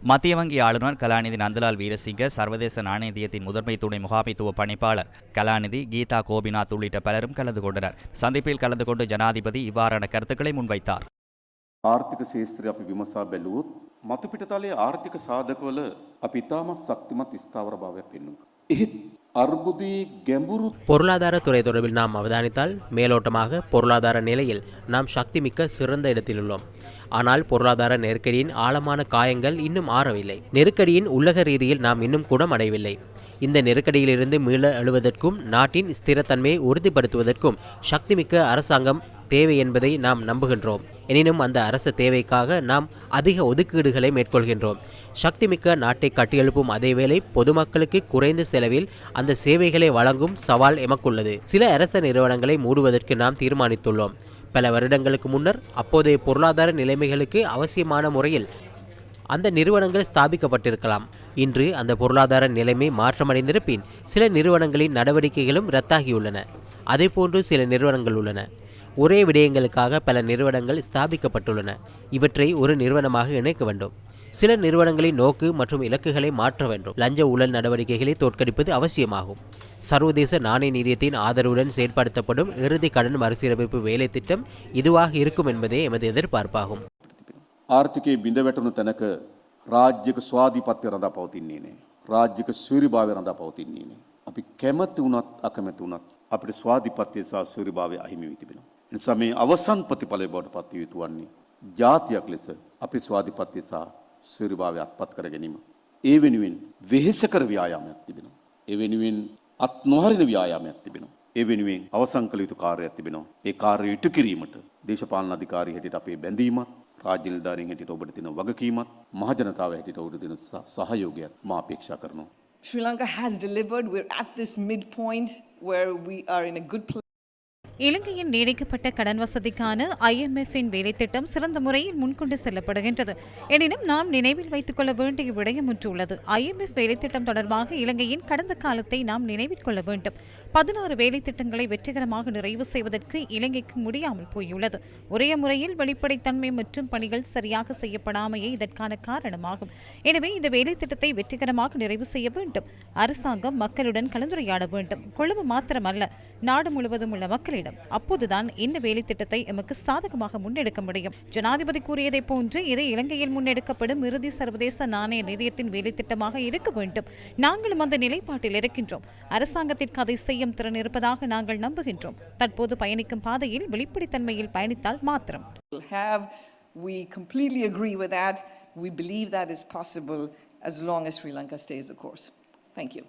மத்திய வங்கி ஆளுநர் கலாநிதி நந்தலால் வீரசிங்க சர்வதேச நாணயத்தியத்தின் முதன்மை துணை முகாமைத்துவ பணிப்பாளர் கலாநிதி கீதா கோபிநாத் உள்ளிட்ட பலரும் கலந்து கொண்டனர் சந்திப்பில் கலந்து கொண்டு ஜனாதிபதி இவ்வாறான கருத்துக்களை முன்வைத்தார் ආර්ථික ශේත්‍රය අපි විමසා බැලුවොත් මතු පිටතලයේ ආර්ථික සාධකවල අපි ඉතාමත් ශක්තිමත් ස්ථාවර භාවයක් පෙන්නුම්. එහෙත් பொருளாதார துறை தொடர்பில் நாம் அவதானித்தால் மேலோட்டமாக பொருளாதார நிலையில் நாம் சக்தி மிக்க சிறந்த இடத்தில் உள்ளோம். ஆனால் பொருளாதார நெருக்கடியின் ஆழமான காயங்கள் இன்னும் ஆறவில்லை. நெருக்கடியின் உள்ளக ரீதியில் நாம் இன்னும் குணம் அடையவில்லை இந்த நெருக்கடியிலிருந்து மீள எழுவதற்கும் நாட்டின் ஸ்திரத்தன்மையை உறுதிப்படுத்துவதற்கும் சக்திமிக்க அரசாங்கம் தேவை என்பதை நாம் நம்புகின்றோம். எனினும் அந்த அரச தேவைக்காக நாம் அதிக ஒதுக்கீடுகளை மேற்கொள்கின்றோம். சக்திமிக்க நாட்டை கட்டியெழுப்பும் அதேவேளை பொதுமக்களுக்கு குறைந்த செலவில் அந்த சேவைகளை வழங்கும் சவால் எமக்குள்ளது. சில அரச நிறுவனங்களை மூடுவதற்கு நாம் தீர்மானித்துள்ளோம். பல வருடங்களுக்கு முன்னர் அப்போதைய பொருளாதார நிலைமைகளுக்கு அவசியமான முறையில் அந்த நிறுவனங்கள் ஸ்தாபிக்கப்பட்டிருக்கலாம். இன்று அந்த பொருளாதார நிலைமை மாற்றமடைந்திருப்பின் சில நிறுவனங்களின் நடவடிக்கைகளும் ரத்தாகியுள்ளன. அதேபோன்று சில நிறுவனங்கள் உள்ளன. ஒரே விடயங்களுக்காக பல நிறுவனங்கள் ஸ்தாபிக்கப்பட்டுள்ளன இவற்றை ஒரு நிறுவனமாக இணைக்க வேண்டும் சில நிறுவனங்களின் நோக்கு மற்றும் இலக்குகளை மாற்ற வேண்டும் லஞ்ச ஊழல் நடவடிக்கைகளை தோற்கடிப்பது அவசியமாகும் சர்வதேச நாணய நிதியத்தின் ஆதரவுடன் செயல்படுத்தப்படும் இறுதி கடன் மறுசீரமைப்பு வேலை திட்டம் இதுவாக இருக்கும் என்பதே எமது எதிர்பார்ப்பாகும் ආර්ථිකයේ බිඳ වැටුණු තැනක රාජ්‍යක ස්වාධීපත්වය රඳා පවතින්නේ නෑ. රාජ්‍යක සූරිභාවය රඳා පවතින්නේ නෑ. අපි කැමති වුණත් අකමැති වුණත් අපිට ස්වාධිපත්වය සහ සූරිභාවය අහිමි වී තිබෙනවා. එනිසා මේ අවසන් ප්‍රතිඵලය බවට පත්විය යුතු වන්නේ ජාතියක් ලෙස අපි ස්වාධිපත්වය සහ සූරිභාවය අත්පත් කර ගැනීම. ඒ වෙනුවෙන් වෙහෙසකර ව්‍යායාමයක් තිබෙනවා. ඒ වෙනුවෙන් අත් නොහරින ව්‍යායාමයක් තිබෙනවා. ඒ වෙනුවෙන් අවසන් කළ යුතු කාර්යයක් තිබෙනවා. ඒ කාර්ය ඉටු කිරීමට දේශපාලන අධිකාරී හැටියට අපේ බැඳීමත් රාජ්‍ය නිලධාරීන් හැටියට ඔබට තියෙන වගකීමත් මහජනතාව හැටියට ඔබට තියෙන සහ- සහයෝගයත් මා අපේක්ෂා කරනවා. Sri Lanka has delivered. We're at this midpoint where we are in a good place. இலங்கையின் நீடிக்கப்பட்ட கடன் வசதிக்கான ஐஎம்எஃப்பின் வேலைத்திட்டம் சிறந்த முறையில் முன்கொண்டு செல்லப்படுகின்றது. எனினும் நாம் நினைவில் வைத்துக் கொள்ள வேண்டிய விடயம் ஒன்று உள்ளது ஐஎம்எஃப் வேலைத்திட்டம் தொடர்பாக இலங்கையின் கடந்த காலத்தை நாம் நினைவில் கொள்ள வேண்டும். பதினாறு வேலைத்திட்டங்களை வெற்றிகரமாக நிறைவு செய்வதற்கு இலங்கைக்கு முடியாமல் போயுள்ளது. ஒரே முறையில் வெளிப்படைத்தன்மை மற்றும் பணிகள் சரியாக செய்யப்படாமையே இதற்கான காரணமாகும். எனவே இந்த வேலைத்திட்டத்தை வெற்றிகரமாக நிறைவு செய்ய வேண்டும். அரசாங்கம் மக்களுடன் கலந்துரையாட வேண்டும். கொழும்பு மாத்திரமல்ல நாடு முழுவதும் உள்ள மக்களிடம் அப்போதுதான் இந்த வேலைத்திட்டத்தை எமக்கு சாதகமாக முன்னெடுக்க முடியும் ஜனாதிபதி கூறியதைப் போன்று இதை இலங்கையில் முன்னெடுக்கப்படும் இறுதி சர்வதேச நாணய நிதியத்தின் வேலைத்திட்டமாக இருக்க வேண்டும் நாங்களும் அந்த நிலைப்பாட்டில் இருக்கின்றோம் அரசாங்கத்திற்கு அதை செய்யும் திறன் இருப்பதாக நாங்கள் நம்புகின்றோம் தற்போது பயணிக்கும் பாதையில் வெளிப்படைத்தன்மையில் பயணித்தால் மாத்திரம் we completely agree with that. We believe that is possible as long as Sri Lanka stays the course. Thank you.